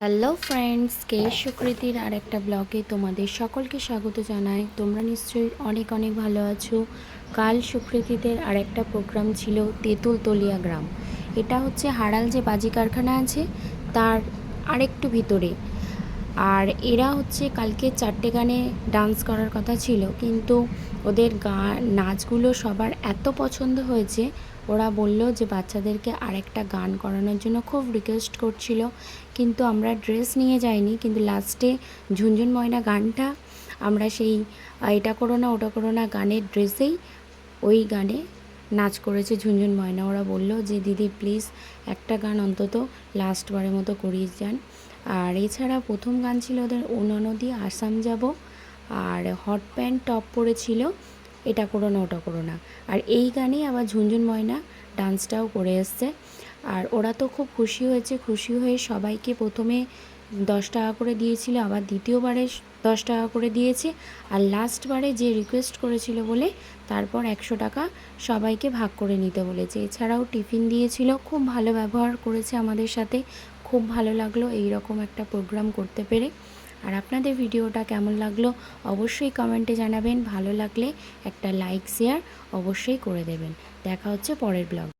Hello friends কে সুকৃতির আর একটা ব্লগে তোমাদের সকলকে স্বাগত জানাই। তোমরা নিশ্চয়ই অনেক অনেক ভালো আছো। কাল সুকৃতিদের আর একটা প্রোগ্রাম ছিল তেঁতুলতলিয়া গ্রাম। এটা হচ্ছে হারাল যে বাজি কারখানা আছে, তার আরেকটু ভিতরে। আর এরা হচ্ছে কালকে চারটে গানে ডান্স করার কথা ছিল, কিন্তু ওদের গান নাচগুলো সবার এত পছন্দ হয়েছে, ওরা বলল যে বাচ্চাদেরকে আরেকটা গান করানোর জন্য খুব রিকোয়েস্ট করছিল, কিন্তু আমরা ড্রেস নিয়ে যাইনি, কিন্তু লাস্টে ঝুনঝুন ময়না গানটা, আমরা সেই এটা করো না, ওটা করো না গানের ড্রেসেই ওই গানে নাচ করেছে ঝুনঝুন ময়না। ওরা বলল যে, দিদি প্লিজ একটা গান অন্তত লাস্টবারের মতো করিয়ে যান। আর এছাড়া প্রথম গান ছিল ওদের অনানদী আসাম যাব। আর হট প্যান্ট টপ পরেছিল, এটা করো না, ওটা করো না। আর এই গানেই আবার ঝুনঝুন ময়না ডান্সটাও করে এসছে। আর ওরা তো খুব খুশি হয়েছে। খুশি হয়ে সবাইকে প্রথমে দশ টাকা করে দিয়েছিল, আবার দ্বিতীয়বারে দশ টাকা করে দিয়েছে। আর লাস্টবারে যে রিকোয়েস্ট করেছিল বলে, তারপর একশো টাকা সবাইকে ভাগ করে নিতে বলেছে। এছাড়াও টিফিন দিয়েছিল, খুব ভালো ব্যবহার করেছে আমাদের সাথে। খুব ভালো লাগল এই রকম একটা প্রোগ্রাম করতে পেরে। আর আপনাদের ভিডিওটা কেমন লাগল অবশ্যই কমেন্টে জানাবেন। ভালো লাগলে একটা লাইক শেয়ার অবশ্যই করে দেবেন। দেখা হচ্ছে পরের ব্লগ